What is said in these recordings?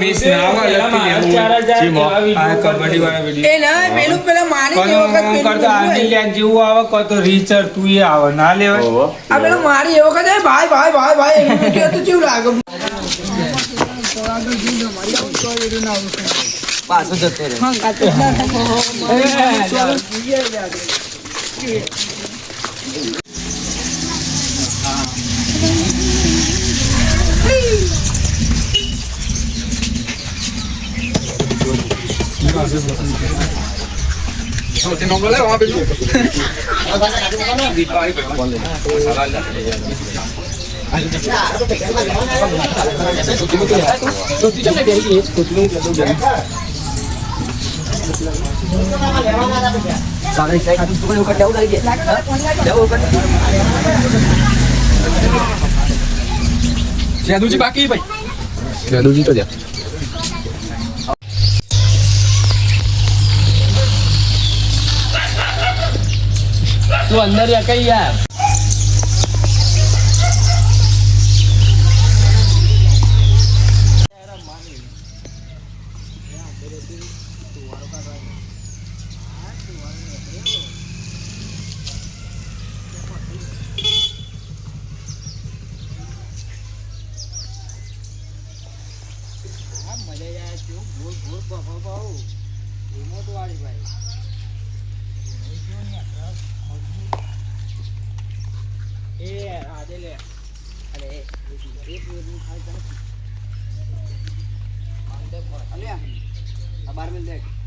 Miss ના. કબડ્ડી વાળા. એ ના પેલું પેલા મારી વખત કરતો? જેવું આવે કો તો રીચર તું એ આવે ના લેવાય આ પેલા મારી એ વખત ભાઈ ભાઈ ભાઈ ભાઈ એનું video તો કેવું લાગે? પાછો જતો રહે. जादू जी बाकी भाई जादू जी तो जाते તું અંદર કઈ યાર? बार मिल जाएगा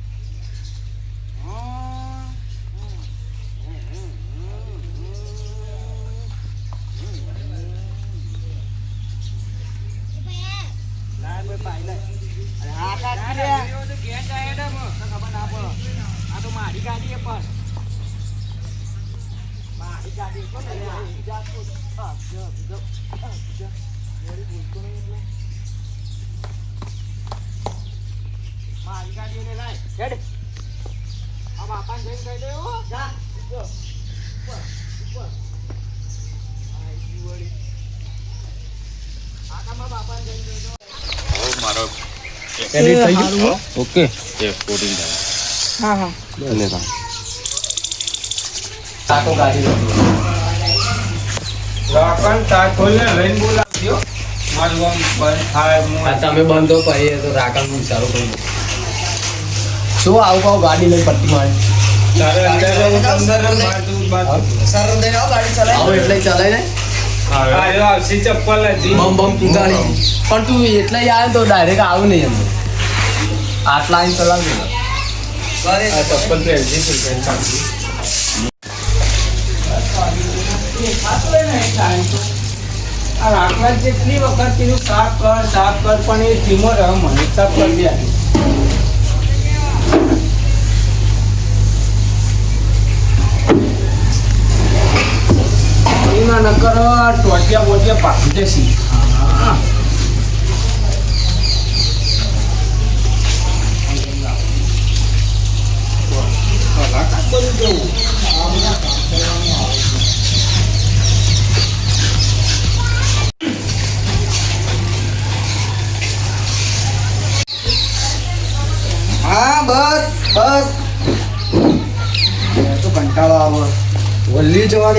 ઓકે. હા હા. લોકન તા ખોલને લઈને બોલાવજો. મારું આમ બંધ થાય હું તમે બંધો પડીએ તો રાખણનું સારું કરી દો. શું આવું કહું ગાડી લઈ પટ્ટી મારે? તારે અંદર અંદર જવું. સરળ દઈને આવો ગાડી ચલાવી આવું એટલે ચલાય ને? ચપ્પલ બમ બમ પણ તું એટલે આવે તો ડાયરેક્ટ આવું નહીં અંદર આટલા આઈને ચલાવજો ને આ રાખલા જેટલી વખત કીધું સાફ કર સાફ કર પણ એ ધીમો રહ્યો મને સાફ કરી દે નકર ટોટિયા બોટિયા પાકી જશે.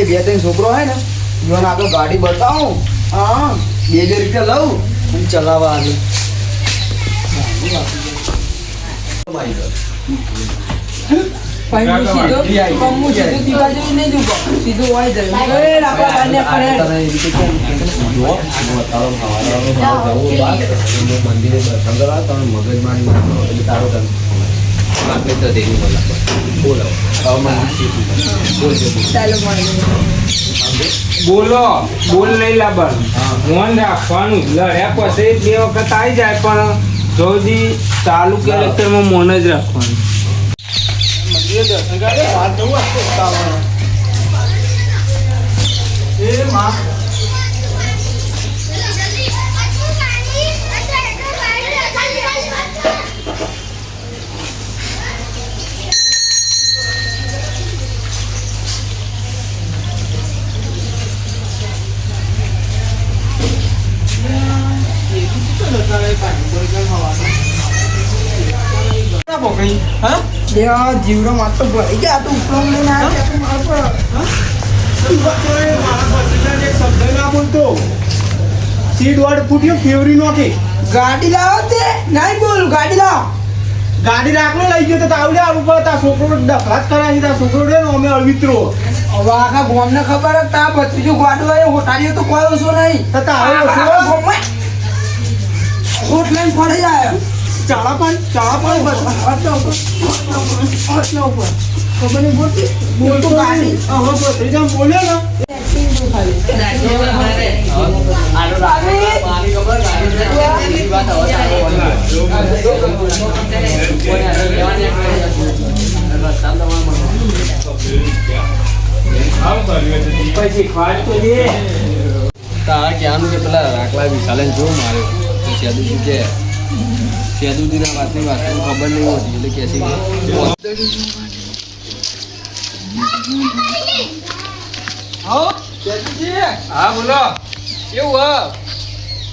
બે ત્રણ છોકરો હોય ને ઈવન આગળ ગાડી બતાવું હા બે બે રૂપિયા લઉં અને ચલાવવા આવે તારો આપણે તો દેવી બોલા બોલો બોલો બોલ નહીં લાવવાનું મોન રાખવાનું. લડ્યા પછી બે વખત આવી જાય પણ જોજી ચાલુ કેરેક્ટરમાં મોન જ રાખવાનું. એ માં જીવડો તો ગયા. આ લઈને આવ્યા તો માર પર. સીટ ફૂટ્યો ફેવરી નોખી. ગાડી લાવો તે. નહીં બોલું ગાડી લાવો. ગાડી રાખલો લઈ ગયો તો તાવડે આવું પડે. તા છોકરો ડફલાત કરાવી તા છોકરો રે અમે અળવિત્રો હવે આખા ગોમને ખબર જ તા ભત્રીજો ગાડો આવ્યો હોટાડીઓ તો કોઈ ઓછો નહીં. તો ઓછો? ગોમમાં હોટ લઈને ફરી જાય ચાળા પણ ચાળા પણ આટલા ઉપર આટલા ઉપર ખબર નહીં બોલતી બોલતો ગાડી હવે ભત્રીજા બોલ્યો ને પછી તારા કહેવાનું કે પેલા રાખલા વિશાલે જો માર્યો તો સેદુજી કે? સેદુજીના વાતની વાત ખબર નહીં હોતી એટલે કે હા? બોલો. કેવું હ?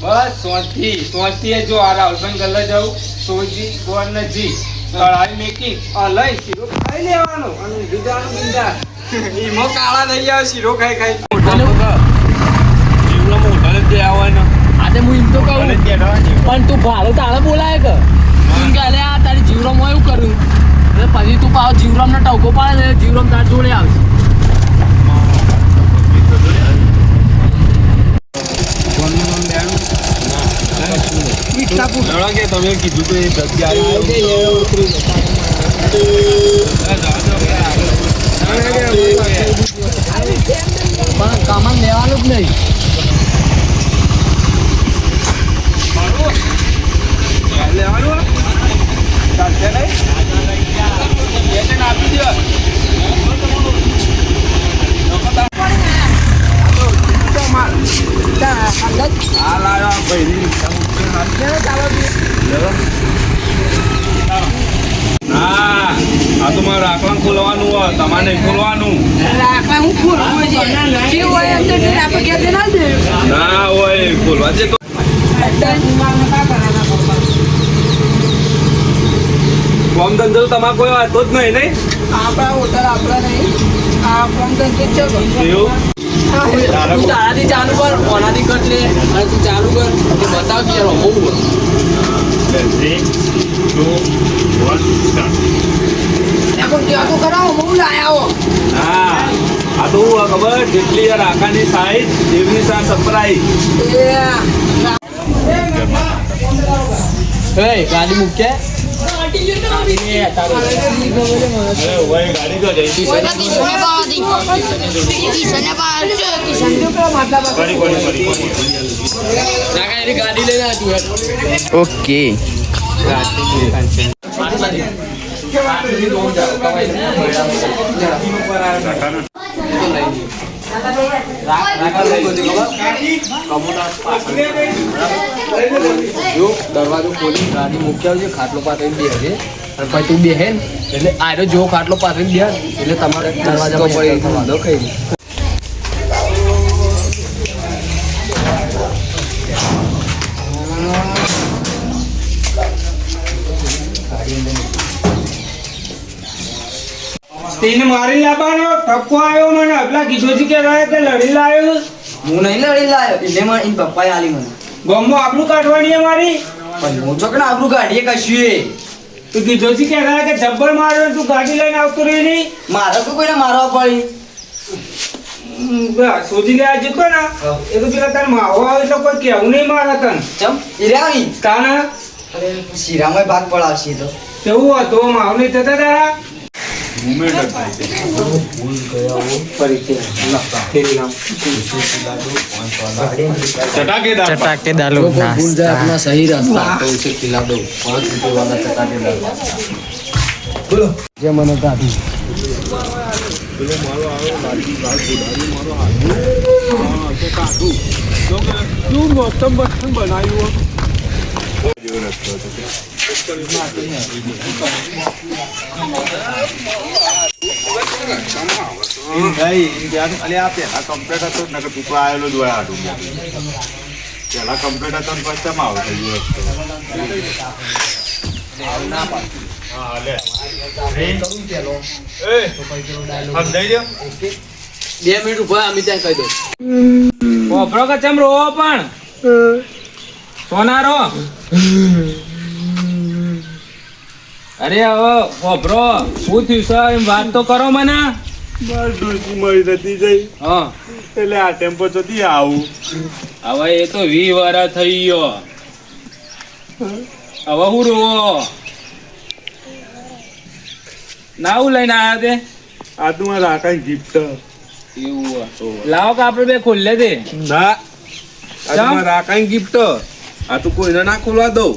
બસ શાંતિ. શાંતિ જો આ રાહુલભાઈ ગલ્લા જાઉં. સોજી ગોળ ને જી કળાઈ મેકી આ લઈ શીરો ખાઈ લેવાનો અને બીજાનું બિંદા એમાં કાળા થઈ ગયા શીરો ખાઈ ખાઈ. જીવનો મોઢા ને દે આવવાનો. આજે હું એમ તો કહું. પણ તું ભાડું તારે બોલાય કે? તું કે અલે આ તારી જીવરામ એવું કર્યું એટલે પછી તું પાછો જીવરામ ને ટવકો પાડે ને જીવરામ તાર જોડે આવશે. તમે કીધું તો એ જગ્યા પણ કામમાં લેવાનું જ નહીં. લેવાનું ચાલશે નહીં આપી દો આ લાયો આ ભાઈની હા આ તો મારે રાખવાનું ખોલવાનું હોય તમારે નહીં ખોલવાનું રાખલા હું ખોલવું છે જે હોય એમ તો નહીં આપણે ઘેર જઈને આલ દે. ના હોય ખોલવા છે તો કોમ ધંધો તમારે કોઈ વાતો જ નહીં નહીં? આપણા હોટલ આપણા નહીં. આ ફોર્મ તો કે છે તું તારાથી ચાલુ કર ઓનાથી કર લે. અને તું ચાલુ કર. કે બતાવ કે યાર હોવું પણ ત્યાં તો કરાવો બહુ લાયા હા. આ તો ખબર જેટલી યાર આખાની સાઈઝ એમની સા સપરાઈ એ ગાડી મૂકે. ઓકે. ગાડી જો દરવાજો ખોલી ગાડી મૂકી આવજે ખાટલો પાથરીને બેસજે અને પછી બે બેહે એટલે આરો જો ખાટલો પાથરીને બે એટલે તમારે દરવાજા કઈ તેને મારી લાવવાનો? ઠપકો આવ્યો મને. અગલા કીધું છે કે રહે તે લડી લાવ્યો હું નહીં લડી લાયો એટલે મને ઇન પપ્પાએ આલી મને. ગમો આપણું કાઢવાની મારી પણ હું ચોકડા આપણું ગાડીએ કશું તું કીધું છે કે રહે કે જબ્બર માર્યો તું ગાડી લઈને આવતો રહી નહીં? મારે તો કોઈને મારવા પડી. શોધી લેવા જતો ને. એ તો પેલા તાર માવો આવે તો કોઈ કેવું નહીં મારે તને. ચમ ઈરાની તાને? શીરામાં ભાગ પડાવશે તો. કેવું હતું? માવ નહીં થતા તારા? मूवमेंट होता है भूल गया वो परिचय फिर नाम चटाके डालो चटाके डालो भूल जाए अपना सही रास्ता। तो उसे खिला दो। पाँच रुपए वाला चटाके डालो बोलो। जय मन दादी बोलो मारो आओ लाठी बाल बुढ़ारी मारो हाथ हाँ तो काटू क्यों मौसम बचपन बनाई हुआ? जो रास्ता था કમ્પ્લેટ હતો ને તો આવેલો જ હોય આટલું પેલા કમ્પ્લેટ હતો ને પછી ચમ થઈ ગયો ના પાડ હા લે કરું પેલો એ તો પછી પેલો dialogue. સમજાઈ દો ઓકે બે મિનિટ ઊભા અમે ત્યાં કહી દઉં. વાપરો કે ચમ રોવો પણ? સોનારો? અરે હવે વાપરો શું થયું છે? એમ વાત તો કરો મને. બસ ડોલકી મળી નથી જઈ. હા. એટલે આ ટેમ્પો ચોથી આવું. હવે એ તો વી વારા થઈ ગયો. હવે હું રોવો? નાવું લઈને આવ્યા તે. આ તું મારા આકાશ ગિફ્ટ એવું લાવો કે આપણે બે ખોલે તે. ના. આ તું મારા આકાંઈ ગિફ્ટ આ તું કોઈને ના ખોલવા દઉં.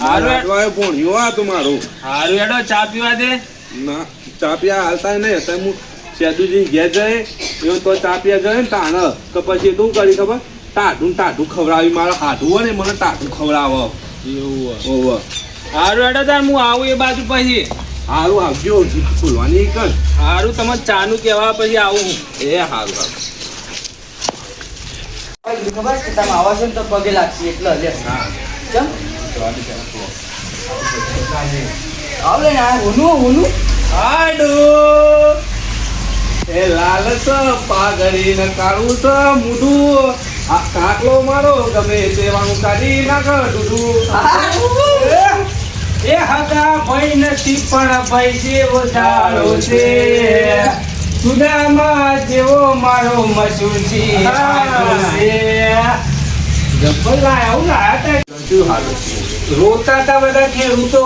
હારું હેડ. હારવાય ભોણ્યો આ તમારું હારું એડો ચા પીવા દે. ના ચા પીવા હાલતા નહીં. હું સેદુજી ઘેર જાય એવું તો ચા પીવા જાય ને તાણ. તો પછી શું કરી ખબર? ટાઢું ટાઢું ખવડાવી મારે હાથું હોય ને મને ટાઢું ખવડાવો. એવું ઓવ. હારું હેડો તાર હું આવું એ બાજુ પછી. હારું આવજો ખોલવાની કર હારું તમે ચાનું કહેવા પછી આવું એ હારું હારું. ખબર છે તમે આવા છો ને તો પગે લાગશે. એટલે લે. ચમ? આવ લે ના હોનું હોનું આડો એ લાલ સ પાઘડી ન કાળું સ મુઢું આ કાકલો મારો ગમે તેવાનું કાઢી નાખ ડુડું એ હગા ભાઈ નથી પણ ભાઈ જેવો દાડો છે. સુદામાં જેવો મારો મસૂરજી છે. જબ્બર લાયા, આવું લાયા તા. રોતા તા બધા ખેડૂતો.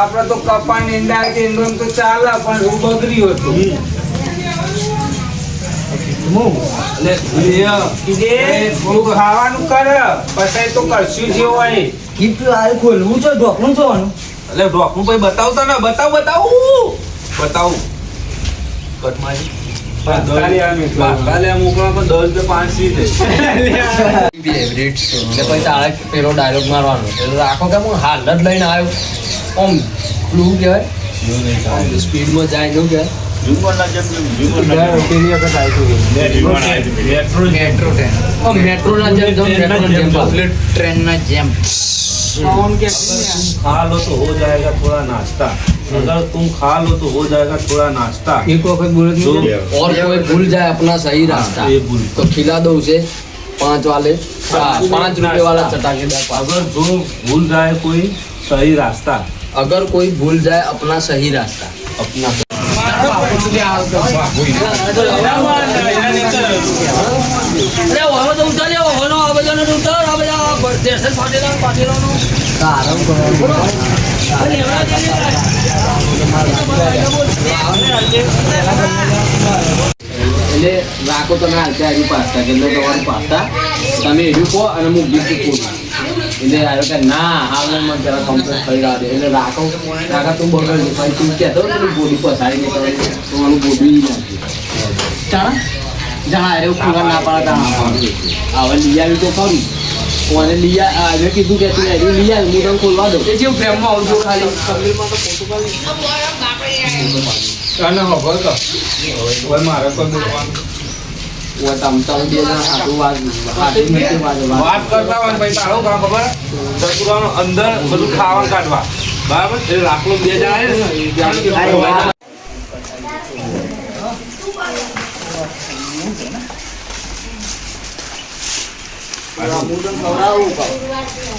આપડે તો કપા નીંદા એમ તો ચાલે પણ હું બગડ્યું હતું. થોડું ખાવાનું કર પછી તો કરશું હોય. ગિફ્ટ આ ખોલવું છે ઢોકણું જોવાનું. એટલે ભાઈ બતાવતા ને બતાવ બતાવું. બતાવું. કટમાજી કાલે પેલો ડાયલોગ મારવાનો આખો કે હું હાલ જ લઈને આવ્યો ઓમ ક્લુ કહેવાય સ્પીડમાં જાય નું કહેવાય ટ્રેન મેટ્રોના જેમ જેમ તો હો ચાલે. થોડા જેમ कौन के खा लो तो हो जाएगा थोड़ा नाश्ता अगर तुम खा लो तो हो जाएगा थोड़ा नाश्ता एक वक्त बोले तो और कोई भूल जाए अपना सही रास्ता ये भूल तो खिला दो उसे पाँच वाले हाँ, पाँच रुपए वाला चटाकेदार पाव। अगर जो भूल जाए कोई सही रास्ता अगर कोई भूल जाए अपना सही रास्ता अपना અરે હવે તો ઉતાર લેવો હવે આ બધાને તો ઉતાર એટલે રાખો તમે હાલતા હજુ પાસ્તા કે તમારું પાસ્તા? તમે હજુ કહો અને હું બીજું કહું એટલે આવ્યો કે ના હા મેં મને જરા કમ્પ્લેટ કરી રહ્યા દે. એટલે રાખો. રાખા તું બગડ પછી તું કહેતો ને પેલું બોડી પસાડી નહીં કરે તો મારું બોડી નાખી જાણા જાણા અરે ખુલ્લા ના પાડતા. હવે લઈ આવી તો ખરું. કોને લઈ આ હવે કીધું કે તું એડી લઈ આવી હું તને ખોલવા દઉં. એ જેવું પ્રેમમાં આવજો ખાલી. અને ખબર તો. હવે મારે કોઈ બોલવાનું ઓ તમ તમ બે ના હાથું વાત વાત કરતા હોય ભાઈ તારો કામ ખબર? દસુરાનો અંદર બધું ખાવાનું કાઢવા. બરાબર? એ લાકડું બે જણા Lampu untuk.